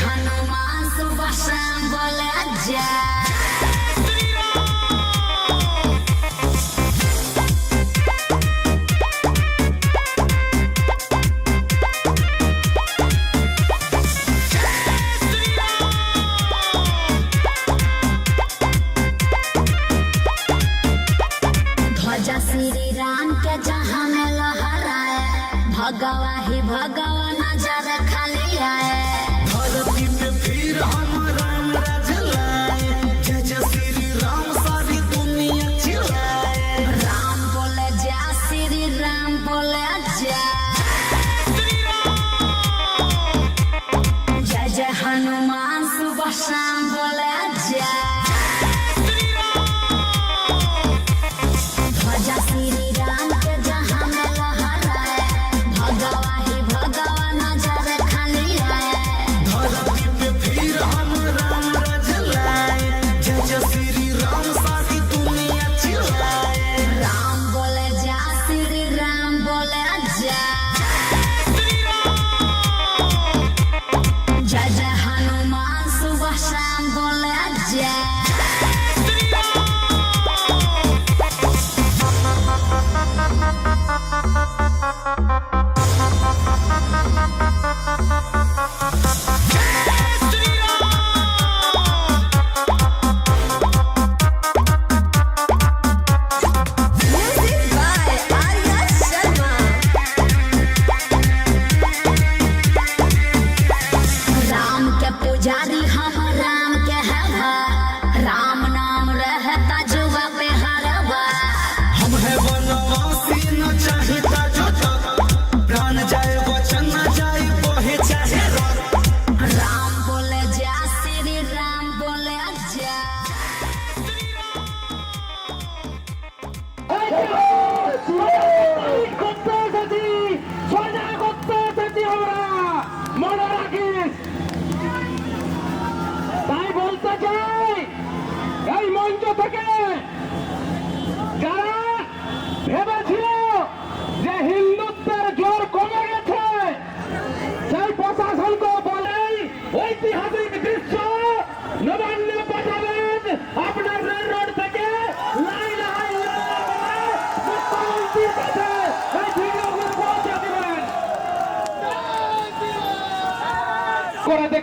হনুমান সুবাসাম বলে যা হনুমান সুবাহ শ্যাম বলে যায়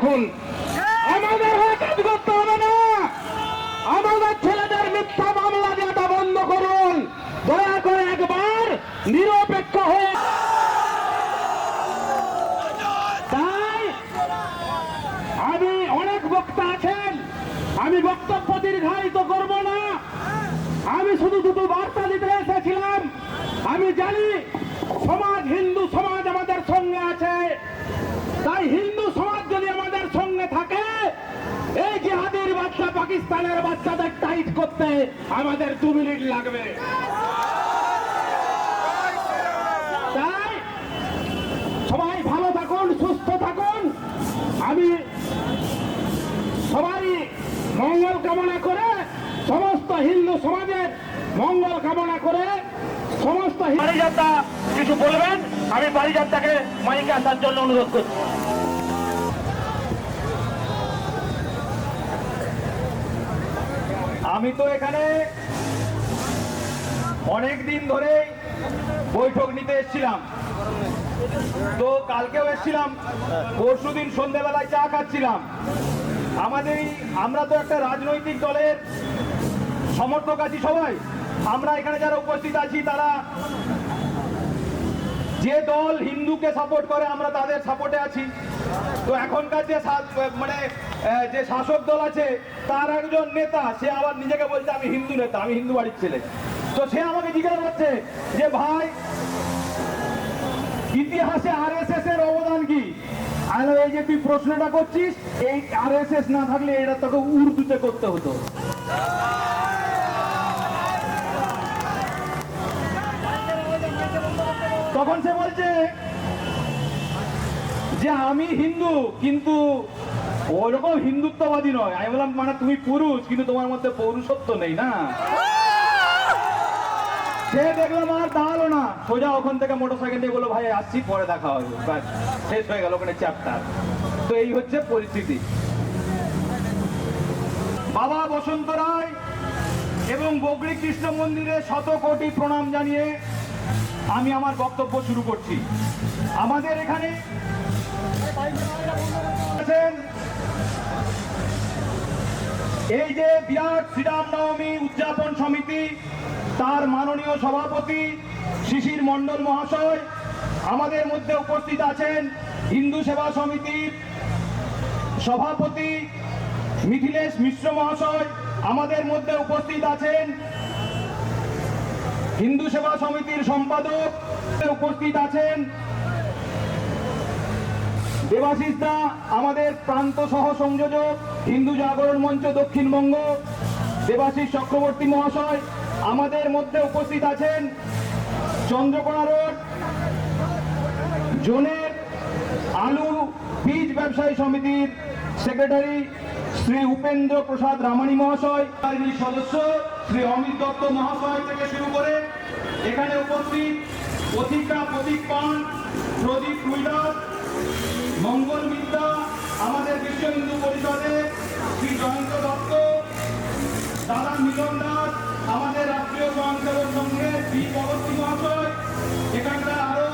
দেখুন। আমাদের হয়ে কাজ করতে হবে না। আমাদের ছেলেদের মিথ্যা মামলা দেওয়াটা বন্ধ করুন। দয়া করে একবার নিরপেক্ষ হয়ে আমি অনেক বক্তা আছেন। আমি বক্তব্য দীর্ঘায়িত করব না। আমি শুধু দুটো বার্তা দিতে এসেছিলাম। আমি জানি সমাজ হিন্দু সমাজ আমাদের সঙ্গে আছে তাই হিন্দু সমাজ যদি আমাদের সঙ্গে থাকে এই জিহাদের বাচ্চা পাকিস্তানের বাচ্চাদের টাইট করতে আমাদের দু মিনিট লাগবে। তাই সবাই ভালো থাকুন, সুস্থ থাকুন। আমি সবারই মঙ্গল কামনা করে সমস্ত হিন্দু সমাজের মঙ্গল কামনা করে সমস্ত পারিজাতা কিছু বলবেন? আমি পারিজাতাকে মাইকে আসার জন্য অনুরোধ করছি। আমি তো এখানে অনেক দিন ধরে বৈঠক নিতে এসেছিলাম। তো কালকেও এসেছিলাম, পরশু দিন সন্ধ্যেবেলায় চা খাচ্ছিলাম। আমাদের আমরা তো একটা রাজনৈতিক দলের সমর্থক আছি সবাই। আমরা এখানে যারা উপস্থিত আছি, তারা যে দল হিন্দুকে সাপোর্ট করে, আমরা তাদের সাপোর্টে আছি। তো এখনকার যে মানে যে শাসক দল আছে, তার একজন নেতা, সে আবার নিজেকে বলছে, আমি হিন্দু নেতা, আমি হিন্দু বাড়ির ছেলে। তো সে আমাকে জিজ্ঞাসা করছে যে, ভাই, ইতিহাসে আরএসএস এর অবদান কি? এই যে তুই প্রশ্নটা করছিস, এই আরএসএস না থাকলে এটা তোকে উর্দুতে করতে হতো। তখন সে বলছে যে আমি হিন্দু, কিন্তু ওরকম হিন্দুত্ববাদী নয়। আমি বললাম মানে তুমি পুরুষ, কিন্তু তোমার মধ্যে পৌরুষত্ব নেই না। সে দেখলাম আর দাঁড়াল না। সোজা ওখান থেকে মোটর সাইকেল নিয়ে বলল, ভাই, আসছি, পরে দেখা হবে। ব্যাস, শেষ হয়ে গেল ওখানে চ্যাপ্টার তো এই হচ্ছে পরিস্থিতি। বাবা বসন্ত রায় এবং বগরি কৃষ্ণ মন্দিরে শত কোটি প্রণাম জানিয়ে আমি আমার বক্তব্য শুরু করছি। আমাদের এখানে এই যে বিরাট শ্রীরাম নবমী উদযাপন সমিতি, তার মাননীয় সভাপতি শিশির মণ্ডল মহাশয়, আমাদের মধ্যে উপস্থিত আছেন হিন্দু সেবা সমিতির সভাপতি মিথিলেশ মিশ্র মহাশয়, আমাদের মধ্যে উপস্থিত আছেন হিন্দু সেবা সমিতির সম্পাদক উপস্থিত আছেন। দেবাশিস দা, আমাদের প্রান্ত সহ সংযোজক, হিন্দু জাগরণ মঞ্চ দক্ষিণবঙ্গ, দেবাশিস চক্রবর্তী মহাশয়, আমাদের মধ্যে উপস্থিত আছেন চন্দ্রকোনা রোড, জোনের আলু বীজ ব্যবসায়ী সমিতির সেক্রেটারি শ্রী উপেন্দ্র প্রসাদ রামানি মহাশয় সদস্য। শ্রী অমিত দত্ত মহাশয় থেকে শুরু করে এখানে উপস্থিত অধিকা প্রদীপ পান প্রদীপ রুইদাস মঙ্গল বিদ্যা, আমাদের বিশ্ব হিন্দু পরিষদে শ্রী জয়ন্ত দত্ত, দাদা মিলন দাস, আমাদের রাষ্ট্রীয় স্বয়ংসেবক সংঘের বি পরবর্তী মহাশয়, এখানকার আরও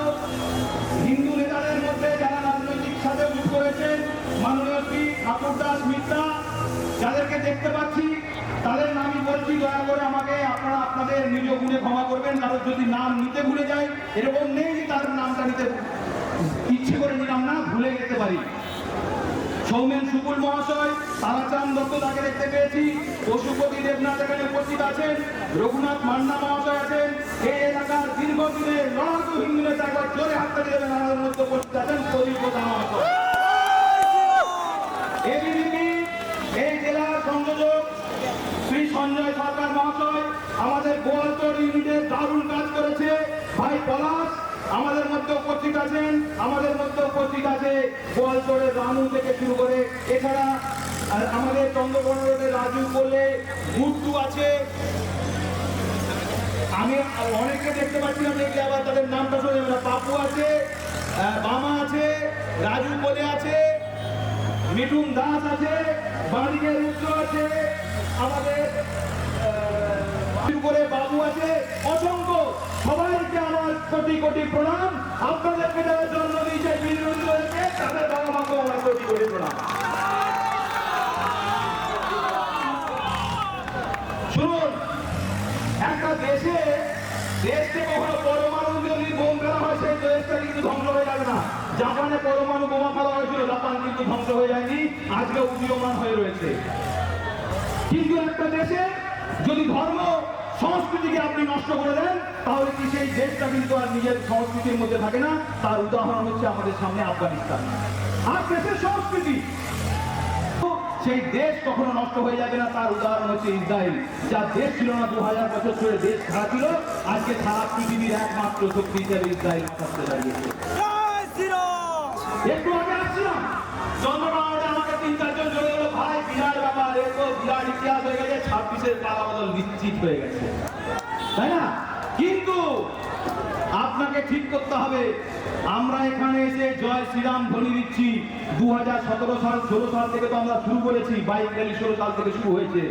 হিন্দু নেতাদের মধ্যে যারা রাজনৈতিক সাথে যুক্ত হয়েছেন মাননীয় শ্রী ঠাকুর দাস মিত্রা, যাদেরকে দেখতে পাচ্ছি তাদের নামই বলছি, দয়া করে আমাকে আপনারা আপনাদের নিজ গুণে ক্ষমা করবেন কারণ যদি নাম নিতে ভুলে যায়, এরকম নেই যে তার নামটা নিতে ইচ্ছে করে নিলাম না, ভুলে যেতে পারি। সৌমেন সুকুল মহাশয়, তারাচাঁদ দত্ত তাকে দেখতে পেয়েছি, পশুপতি দেবনাথ এখানে উপস্থিত আছেন, রঘুনাথ মান্না মহাশয় আছেন এই এলাকার দীর্ঘদিনের লড়াকু হিন্দু নেতা একবার জোরে হাত তালি দেবেন, আমাদের মধ্যে উপস্থিত আছেন মহাশয়। এই জেলার সংযোজক শ্রী সঞ্জয় সরকার মহাশয় আমাদের গোয়ালতোড় ইউনিটে দারুণ কাজ করেছে। ভাই পলাশ, আমাদের মধ্যে উপস্থিত আছেন, আমাদের মধ্যে উপস্থিত আছে গোয়ালতোড়ের রানু থেকে শুরু করে। এছাড়া আমাদের চন্দ্রকোনা রোডের রাজু বলে মুট্টু আছে। আমি অনেককে দেখতে পাচ্ছিলাম দেখলে আবার তাদের নামটা শুনে যাবে পাপু আছে বামা আছে, রাজু বলে আছে, মিঠুন দাস আছে বাড়িকে রুদ্র আছে। আমাদের বাবু আছে, অসংখ্য। সবাইকে আমার কোটি কোটি প্রণাম। আপনাদেরকে যারা জন্ম দিয়েছে তাদের বাবা মাকেও আমার কোটি কোটি প্রণাম। শুনুন, একটা দেশে দেশকে কখনো পরমাণু যদি বোম ফেলা দেশটা কিন্তু ধ্বংস হয়ে যাবে না। জাপানে পরমাণু বোমা ফেলা হয়েছিল, জাপান কিন্তু ধ্বংস হয়ে যায়নি আজকে উদীয়মান হয়ে রয়েছে। কিন্তু একটা দেশে যদি ধর্ম সংস্কৃতিকে আপনি নষ্ট করে দেন তাহলে কি সেই দেশটা কিন্তু আর নিজের সংস্কৃতির মধ্যে থাকে না? তার উদাহরণ হচ্ছে আমাদের সামনে আফগানিস্তান। আর দেশের সংস্কৃতি। সেই দেশ কখনো নষ্ট হয়ে যাবে না তার উদাহরণ হচ্ছে ইসরায়েল। যা দেশ ছিল না দু হাজার বছর ধরে দেশ ছাড়া ছিল আজকে সারা পৃথিবীর একমাত্র শক্তি হিসেবে ইসরায়েল থাকতে দাঁড়িয়েছে। একটু আগে আসছিলাম। চন্দ্রবাবুরে আমাকে তিন চারজন চলে বিরাট ইতিহাস হয়ে গেছে, ছাব্বিশের পালা বদল নিশ্চিত হয়ে গেছে। তাই না? কিন্তু আপনাকে ঠিক করতে হবে, আমরা এখানে এসে জয় শ্রীরাম দিচ্ছি। দু হাজার সতেরো সাল, ষোলো সাল থেকে তো আমরা শুরু করেছি, বাইশ র্যালি ষোলো সাল থেকে শুরু হয়েছে।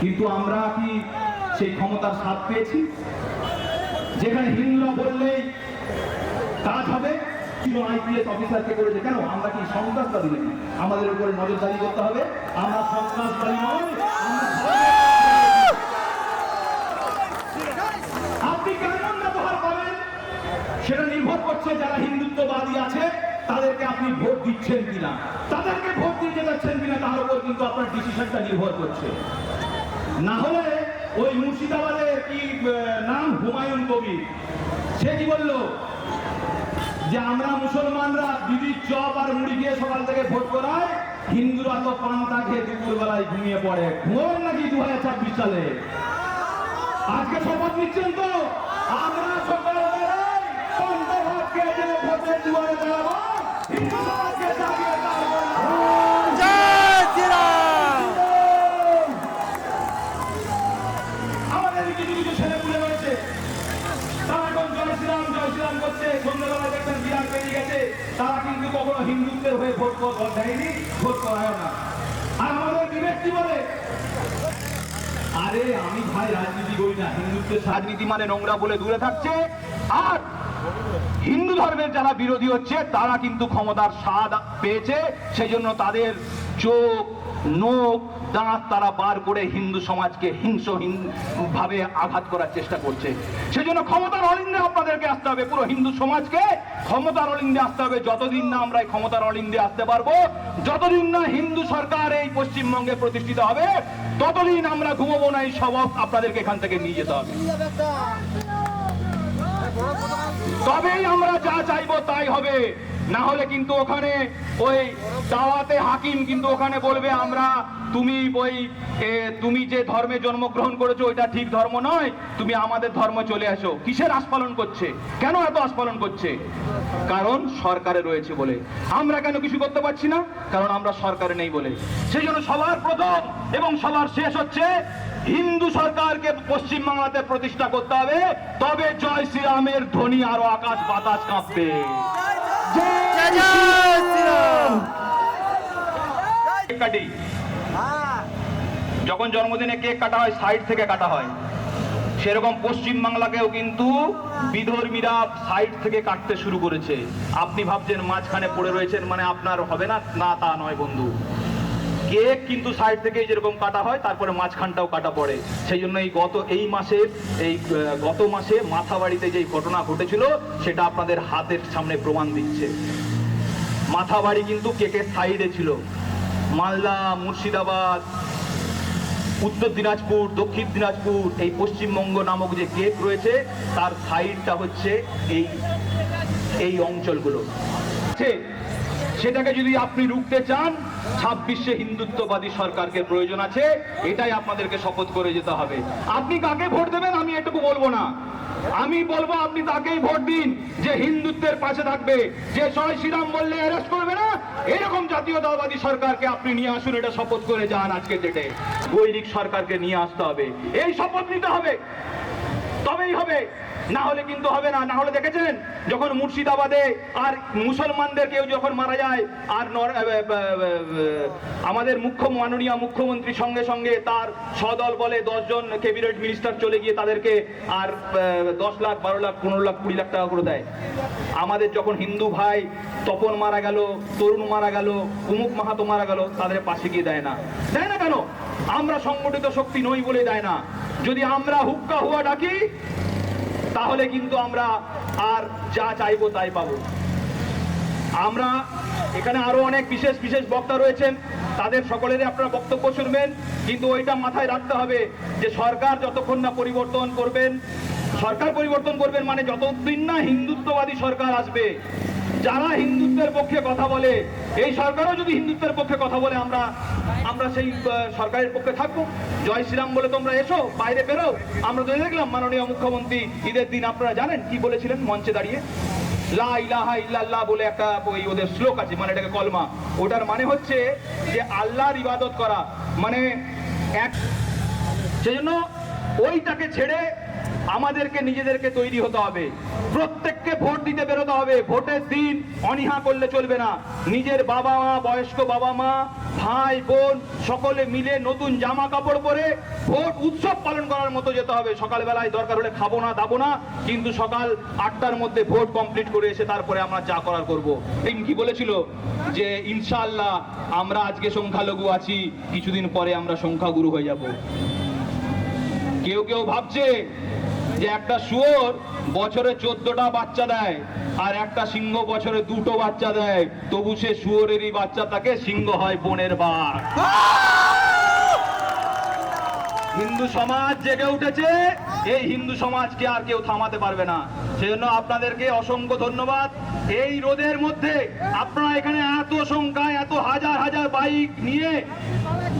কিন্তু আমরা কি সেই ক্ষমতার স্বাদ পেয়েছি? যেখানে হিন্দুরা বললেই কাজ হবে ছিল আইপিএস অফিসারকে করেছে। কেন? আমরা কি সন্ত্রাসবাদী নাকি? আমাদের উপরে নজরদারি করতে হবে। আমরা সন্ত্রাসবাদী আপনি কেমন ব্যবহার করেন? সেটা নির্ভর করছে যারা হিন্দুত্ববাদী আছে, তাদেরকে আপনি ভোট দিচ্ছেন কিনা? তাদেরকে ভোট দিতে যাচ্ছেন কিনা, তার উপর কিন্তু আপনার ডিসিশনটা নির্ভর করছে। না হলে ওই মুর্শিদাবাদের কি নাম হুমায়ুন কবির। সে কি বলল? যে আমরা মুসলমানরা দিদির চপ আর মুড়ি গিয়ে সকাল থেকে ভোট করায় হিন্দুরা তো পান্তা খেয়ে দুপুর বেলায় ঘুমিয়ে পড়ে। ঘুম নাকি দু হাজার ছাব্বিশ সালে? আজকে শপথ নিচ্ছেন তো? আমরা সকাল বেলায় পান্তা ভাত খেয়ে ভোটের দুয়ারে দাঁড়াবো জাগিয়ে দাঁড়াবো আমাদের কিছু কিছু ছেলে পুলে রয়েছে তারা এখন জয় শ্রীরাম তারা কিন্তু কখনো হিন্দুত্বের হয়ে ভোট কর- দেয়নি ভোট করায় না আর আমাদের বিবেক কি বলে আরে আমি ভাই, রাজনীতি করি না, হিন্দুত্বের রাজনীতি মানে নোংরা বলে দূরে থাকছে। আর হিন্দু ধর্মের যারা বিরোধী হচ্ছে, তারা কিন্তু ক্ষমতার স্বাদ পেয়েছে। সেই জন্য তাদের চোখ, নোখ, দাঁত তারা বার করে হিন্দু সমাজকে হিংসহীন ভাবে আঘাত করার চেষ্টা করছে। সেই জন্য ক্ষমতার অলিন্দে আপনাদেরকে আসতে হবে। পুরো হিন্দু সমাজকে ক্ষমতার অলিন্দে আসতে হবে, যতদিন না আমরা এই ক্ষমতার অলিন্দে আসতে পারব, যতদিন না হিন্দু সরকার এই পশ্চিমবঙ্গে প্রতিষ্ঠিত হবে, ততদিন আমরা ঘুমবো না, এই সবক আপনাদেরকে এখান থেকে নিয়ে যেতে হবে। তবেই আমরা যা চাইব তাই হবে। না হলে কিন্তু ওখানে ওই দাওয়াতে হাকিম কিন্তু ওখানে বলবে, আমরা তুমি ওই তুমি যে ধর্মে জন্মগ্রহণ করেছ ওইটা ঠিক ধর্ম নয়। তুমি আমাদের ধর্ম চলে আসো কিসের আস্পালন করছে? কেন এত আস্পালন করছে? কারণ সরকারে রয়েছে বলে। আমরা কেন কিছু করতে পারছি না? কারণ আমরা সরকারে নেই বলে। সেই জন্য সবার প্রথম এবং সবার শেষ হচ্ছে হিন্দু সরকারকে পশ্চিম বাংলাতে প্রতিষ্ঠা করতে হবে। তবে জয় শ্রীরামের ধ্বনি আরও আকাশ বাতাস কাঁপবে। কেক কাটি। যখন জন্মদিনে কেক কাটা হয়, সাইড থেকে কাটা হয়। সেরকম পশ্চিম বাংলাকেও কিন্তু বিধর্মীরা সাইড থেকে কাটতে শুরু করেছে। আপনি ভাবছেন মাঝখানে পড়ে রয়েছেন মানে আপনার হবে না? না, তা নয় বন্ধু। কেক কিন্তু সাইড থেকে যেরকম কাটা হয়, তারপরে মাঝখানটাও কাটা পড়ে। সেই জন্য এই গত এই মাসে এই গত মাসে মাথাবাড়িতে যে ঘটনা ঘটেছিল, সেটা আপনাদের হাতের সামনে প্রমাণ দিচ্ছে। মাথাবাড়ি কিন্তু কেকের সাইডে ছিল। মালদা, মুর্শিদাবাদ উত্তর দিনাজপুর, দক্ষিণ দিনাজপুর, এই পশ্চিমবঙ্গ নামক যে গেপ রয়েছে, তার সাইডটা হচ্ছে এই এই অঞ্চলগুলো। সেটাকে যদি আপনি রুখতে চান, ছাব্বিশে হিন্দুত্ববাদী সরকারকে প্রয়োজন আছে, এটাই আপনাদেরকে শপথ করে যেতে হবে। আপনি কাকে ভোট দেবেন আমি এটুকু বলব না। আমি বলব, আপনি তাকেই ভোট দিন, যে হিন্দুত্বের পাশে থাকবে। যে জয় শ্রীরাম বললে অ্যারেস্ট করবে না, এরকম জাতীয় দলবাদী সরকারকে আপনি নিয়ে আসুন, এটা শপথ করে যান আজকে ডেটে বৈরিক সরকারকে নিয়ে আসতে হবে। এই শপথ নিতে হবে। তবেই হবে। না হলে কিন্তু হবে না না হলে দেখেছেন? যখন মুর্শিদাবাদে আর মুসলমানদের কেউ যখন মারা যায়, আর আমাদের মুখ্য মাননীয় মুখ্যমন্ত্রী সঙ্গে সঙ্গে তার সদল বলে দশজন ক্যাবিনেট মিনিস্টার চলে গিয়ে তাদেরকে আর দশ লাখ, বারো লাখ, পনেরো লাখ, কুড়ি লাখ টাকা করে দেয়। আমাদের যখন হিন্দু ভাই তপন মারা গেল, তরুণ মারা গেল উমুক মাহাতো মারা গেল, তাদের পাশে গিয়ে দেয় না। দেয় না কেন? আমরা সংগঠিত শক্তি নই বলে দেয় না। যদি আমরা হুক্কা হুয়া ডাকি তাহলে কিন্তু আমরা আর যা চাইব তাই পাবো। আমরা এখানে আরও অনেক বিশেষ বিশেষ বক্তা রয়েছেন। তাদের সকলেরই আপনারা বক্তব্য শুনবেন। কিন্তু ওইটা মাথায় রাখতে হবে যে সরকার যতক্ষণ না পরিবর্তন করবেন, সরকার পরিবর্তন করবেন মানে যতদিন না হিন্দুত্ববাদী সরকার আসবে যারা হিন্দুত্বের পক্ষে কথা বলে, এই সরকারও যদি হিন্দুত্বের পক্ষে কথা বলে, আমরা আমরা সেই সরকারের পক্ষে থাকব। জয় শ্রীরাম বলে তোমরা এসো, বাইরে বেরো আমরা তো দেখলাম মাননীয় মুখ্যমন্ত্রী ঈদের দিন, আপনারা জানেন কি বলেছিলেন মঞ্চে দাঁড়িয়ে? লা ইলাহা ইল্লাল্লাহ বলে একটা ওই ওদের শ্লোক আছে মানে এটাকে কলমা। ওটার মানে হচ্ছে যে আল্লাহর ইবাদত করা। মানে এক সেই জন্য ওইটাকে ছেড়ে আমাদেরকে নিজেদেরকে তৈরি হতে হবে। প্রত্যেককে ভোট দিতে বেরোতে হবে। ভোটের দিন অনীহা করলে চলবে না। নিজের বাবা মা, বয়স্ক বাবা মা, ভাই, বোন সকলে মিলে নতুন জামা কাপড় পরে ভোট উৎসব পালন করার মতো যেতে হবে। সকালবেলায় দরকার হলে খাব না, দাবো না, কিন্তু সকাল আটটার মধ্যে ভোট কমপ্লিট করে এসে তারপরে আমরা যা করার করব। এই কি বলেছিল? যে ইনশাল্লাহ আমরা আজকে সংখ্যালঘু আছি, কিছুদিন পরে আমরা সংখ্যাগুরু হয়ে যাব। কেউ কেউ ভাবছে যে একটা শুয়োর বছরে চোদ্দটা বাচ্চা দেয় আর একটা সিংহ বছরে দুটো বাচ্চা দেয়। তবু সে শুয়োরেরই বাচ্চা তাকে সিংহ হয় বনের বাঘ। হিন্দু সমাজ জেগে উঠেছে, এই হিন্দু সমাজকে আর কেউ থামাতে পারবে না। সেজন্য আপনাদেরকে অসংখ্য ধন্যবাদ। এই রোদের মধ্যে আপনারা এখানে এত সংখ্যায়, এত হাজার হাজার বাইক নিয়ে,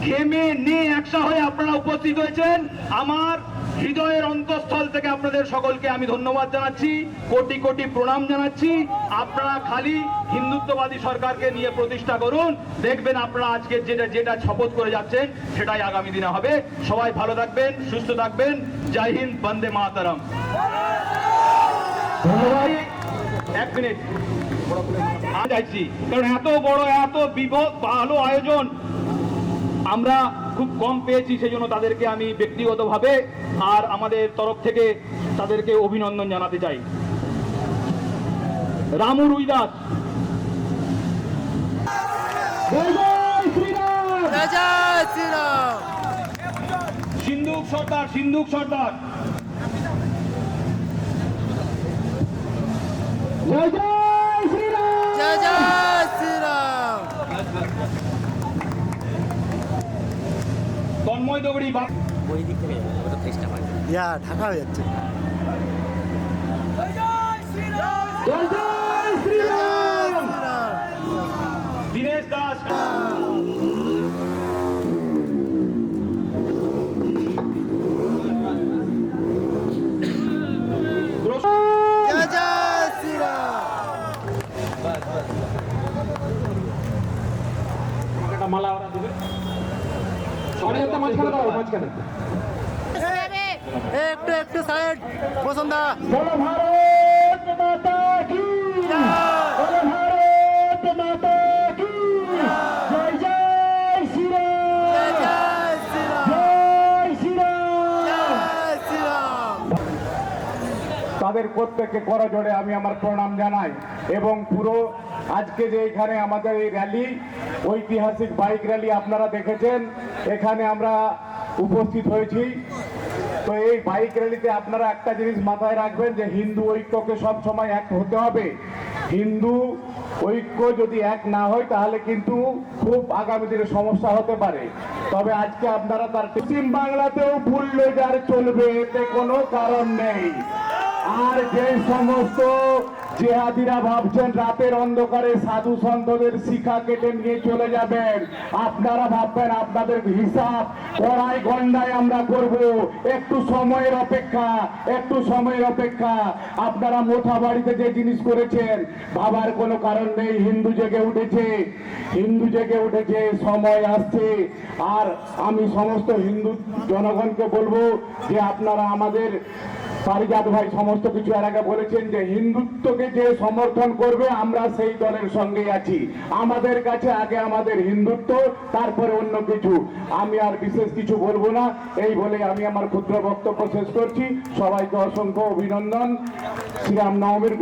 ঘেমে নিয়ে একসা হয়ে আপনারা উপস্থিত হয়েছেন। আমার হৃদয়ের অন্তঃস্থল থেকে আপনাদের সকলকে আমি ধন্যবাদ জানাচ্ছি, কোটি কোটি প্রণাম জানাচ্ছি। আপনারা খালি হিন্দুত্ববাদী সরকারকে নিয়ে প্রতিষ্ঠা করুন, দেখবেন আপনারা আজকে যেটা যেটা শপথ করে যাচ্ছেন, সেটাই আগামী দিনে হবে। সবাই ভালো থাকবেন, সুস্থ থাকবেন। জয় হিন্দ, বন্দে মাতারম। এক মিনিট। যাচ্ছি। কারণ এত বড়, এত বিপদ, ভালো আয়োজন। আমরা খুব কম পেয়েছি সেই জন্য তাদেরকে আমি ব্যক্তিগতভাবে আর আমাদের তরফ থেকে তাদেরকে অভিনন্দন জানাতে চাই। রামু রুইদাস। জয় জয় সিন্ধুক সর্দার সিন্ধুক সর্দার। জয় জয় শ্রীরাম। তন্ময় দগড়ি বা ইয়া ঢাকা হয়ে যাচ্ছে জয় জয় শ্রীরাম দীনেশ দাস মাঝখানে একটু একটু সাইড বসন্দা বলো ভারত মাতা কি? বলো ভারত মাতা কি? জয় জয় শ্রীরাম। জয় শ্রীরাম। তাদের প্রত্যেককে করজোড়ে আমি আমার প্রণাম জানাই এবং পুরো আজকে যে এখানে আমাদের এই র্যালি ঐতিহাসিক বাইক র্যালি আপনারা দেখেছেন এখানে আমরা উপস্থিত হয়েছি। তো এই বাইক র্যালিতে আপনারা একটা জিনিস মাথায় রাখবেন যে হিন্দু ঐক্যকে সব সময় এক হতে হবে। হিন্দু ঐক্য যদি এক না হয়, তাহলে কিন্তু খুব আগামী দিনে সমস্যা হতে পারে। তবে আজকে আপনারা তার পশ্চিম বাংলাতেও বুলডোজার চলবে এতে কোনো কারণ নেই। আর যে সমস্ত জেহাদিরা ভাবছেন রাতের অন্ধকারে সাধু সন্তদের শিখা কেটে নিয়ে চলে যাবেন, আপনারা ভাববেন আপনাদের হিসাব কড়াই গন্ডায় আমরা করব। একটু সময়ের অপেক্ষা, একটু সময়ের অপেক্ষা। আপনারা মোথা বাড়িতে যে জিনিস করেছেন, ভাবার কোনো কারণ নেই, হিন্দু জেগে উঠেছে, হিন্দু জেগে উঠেছে, সময় আসছে। আর আমি সমস্ত হিন্দু জনগণকে বলব যে আপনারা আমাদের পারিজাত ভাই সমস্ত কিছু এর আগে বলেছেন যে হিন্দুত্বকে যে সমর্থন করবে, আমরা সেই দলের সঙ্গে আছি। আমাদের কাছে আগে আমাদের হিন্দুত্ব, তারপরে অন্য কিছু। আমি আর বিশেষ কিছু বলব না। এই বলে আমি আমার ক্ষুদ্র বক্তব্য শেষ করছি। সবাইকে অসংখ্য অভিনন্দন। শ্রীরাম নবমীর